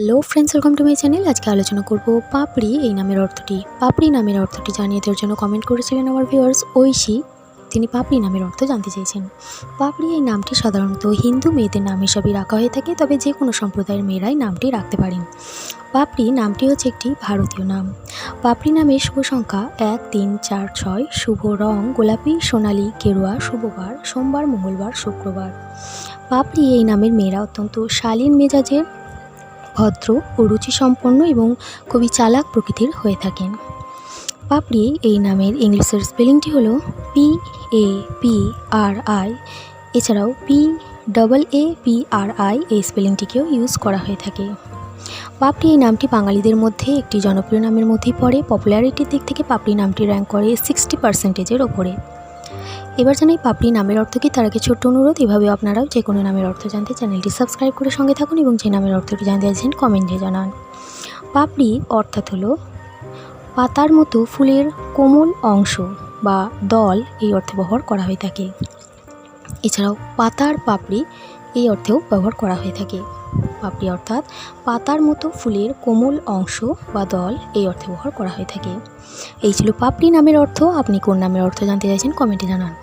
Hello friends welcome to my channel আজকে আলোচনা করব পাপড়ি এই নামের অর্থটি। পাপড়ি নামের অর্থটি জানিয়ে দেওয়ার জন্য কমেন্ট করেছিলেন আমার ভিউয়ার্স ঐশী। তিনি পাপড়ি নামের অর্থ জানতে চেয়েছেন পাপড়ি এই নামটি সাধারণত হিন্দু মেয়েদের নাম হিসাবেই রাখা হয়ে থাকে, তবে যে কোনো সম্প্রদায়ের মেয়েরাই নামটি রাখতে পারেন। পাপড়ি নামটি হচ্ছে একটি ভারতীয় নাম। পাপড়ি নামের শুভ সংখ্যা এক, তিন, চার, ছয়, শুভ রং, গোলাপি, সোনালি, গেরুয়া, শুভবার, সোমবার, মঙ্গলবার, শুক্রবার। পাপড়ি এই নামের মেয়েরা অত্যন্ত শালীন মেজাজের ভদ্র ও রুচিসম্পন্ন এবং খুবই চালাক প্রকৃতির হয়ে থাকেন। পাপড়ি এই নামের ইংলিশের স্পেলিংটি হলো P A P R I এছাড়াও P double A P R I এই স্পেলিংটিকেও ইউজ করা হয়ে থাকে। পাপড়ি এই নামটি বাঙালিদের মধ্যে একটি জনপ্রিয় নামের মধ্যেই পড়ে। পপুলারিটির দিক থেকে পাপড়ি নামটি র্যাঙ্ক করে সিক্সটি পার্সেন্টেজের ওপরে। এবার জানাই পাপড়ি নামের অর্থ কি, তার আগে ছোট্ট অনুরোধ, এভাবে আপনারাও যে কোনো নামের অর্থ জানতে চ্যানেলটি সাবস্ক্রাইব করে সঙ্গে থাকুন এবং যে নামের অর্থটি জানতে চাইছেন কমেন্টে জানান। পাপড়ি অর্থাৎ হলো পাতার মতো ফুলের কোমল অংশ বা দল, এই অর্থে ব্যবহার করা হয়ে থাকে। এছাড়াও পাতার পাপড়ি, এই অর্থেও ব্যবহার করা হয়ে থাকে। পাপড়ি অর্থাৎ পাতার মতো ফুলের কোমল অংশ বা দল, এই অর্থে ব্যবহার করা হয়ে থাকে। এই ছিল পাপড়ি নামের অর্থ, আপনি কোন নামের অর্থ জানতে চাইছেন কমেন্টে জানান।